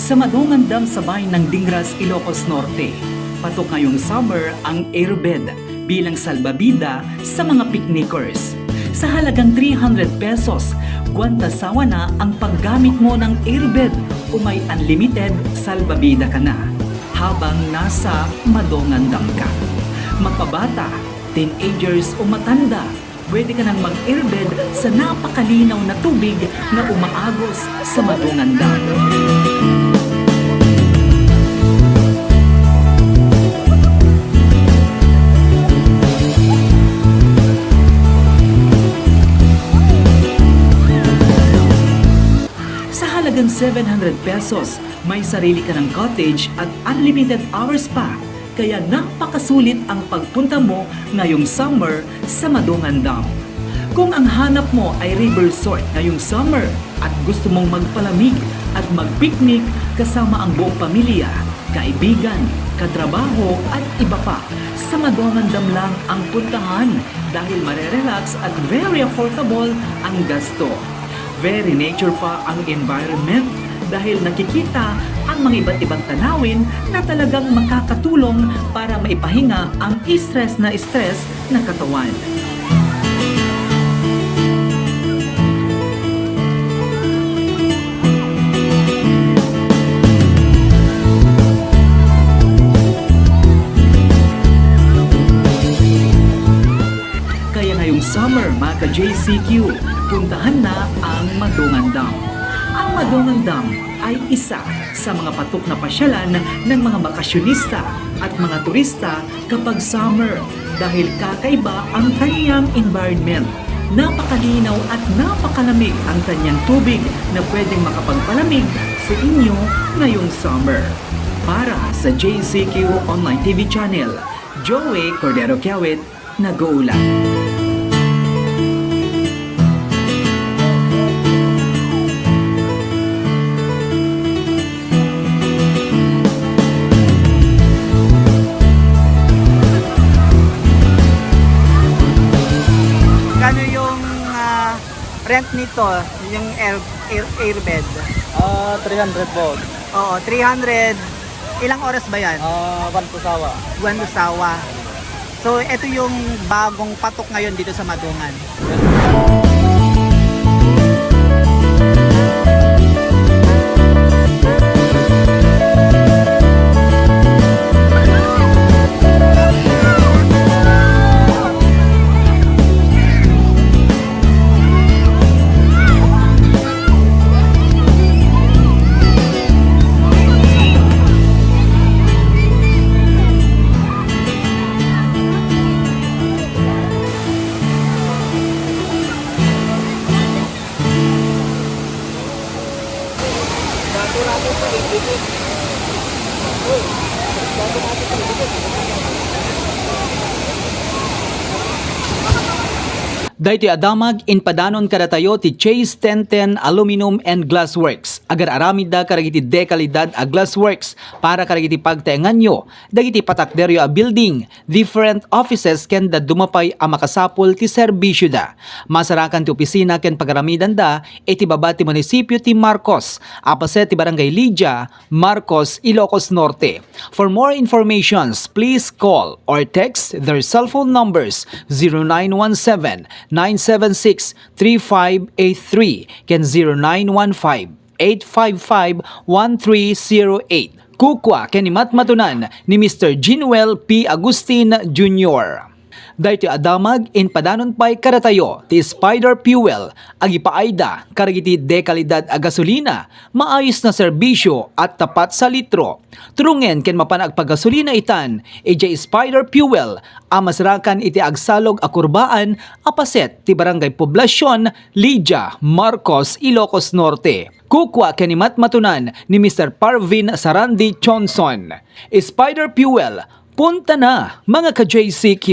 Sa madungan dam sa bayan ng Dingras, Ilocos Norte, patok ngayong summer ang airbed bilang salbabida sa mga picnickers. Sa halagang 300 pesos, guwantasawa na ang paggamit mo ng airbed o may unlimited salbabida ka na habang nasa madungan dam ka. Mapabata, teenagers o matanda, pwede ka nang mag-airbed sa napakalinaw na tubig na umaagos sa madungan. Sa halagang 700 pesos, may sarili ka ng cottage at unlimited hours pa. Kaya napakasulit ang pagpunta mo ngayong summer sa Madungan Dam. Kung ang hanap mo ay river resort ngayong summer at gusto mong magpalamig at magpiknik kasama ang buong pamilya, kaibigan, katrabaho at iba pa, sa Madungan Dam lang ang puntahan dahil marerelax at very affordable ang gasto. Very nature pa ang environment dahil nakikita ang mga iba't ibang tanawin na talagang makakatulong para maipahinga ang stress na stress na katawan. Kaya ngayong summer, mga ka-JCQ, puntahan na ang Madungan Dam. Ang Madungan Dam ay isa sa mga patok na pasyalan ng mga bakasyonista at mga turista kapag summer dahil kakaiba ang kanyang environment. Napakalinaw at napakalamig ang kanyang tubig na pwedeng makapagpalamig sa inyo ngayong summer. Para sa JCQ Online TV Channel, Joey Cordero Kiawit, nag-uulat. Rent nito, yung air, air, airbed? Ah, 300 po. Oo, 300. Ilang oras ba yan? Ah, one to sawa. Buwan Lusawa. So, ito yung bagong patok ngayon dito sa Madungan. Thank you. Dahiti adamag in padanon kadatayo ti Chase 1010 Aluminum and Glass Works. Agar aramid da karagiti dekalidad a glass works para karagiti pagtaengan nyo. Dagiti patakderyo a building. Different offices ken da dumapay a makasapul ti serbisyo da. Masarakan ti opisina ken pagaramidan da iti baba ti munisipyo ti Marcos. Apaset ti barangay Lydia, Marcos, Ilocos Norte. For more informations, please call or text their cell phone numbers 0917-976-3583 ken 0915-855-1308. Kukwa ken matmatunan ni Mr. Ginuel P. Agustin Jr. Dahil ti adamag in padanon pa'y karatayo ti spider fuel agi paayda karagiti dekalidad a gasolina maayos na serbisyo at tapat sa litro. Turungen ken mapanag paggasolina itan ija spider fuel amasrakan iti agsalog a kurbaan apaset ti barangay poblasyon Lydia, Marcos, Ilocos Norte. Kukwa kanimat matunan ni Mr. Parvin Sarandi Johnson. Spider Fuel, punta na mga ka-JCQ.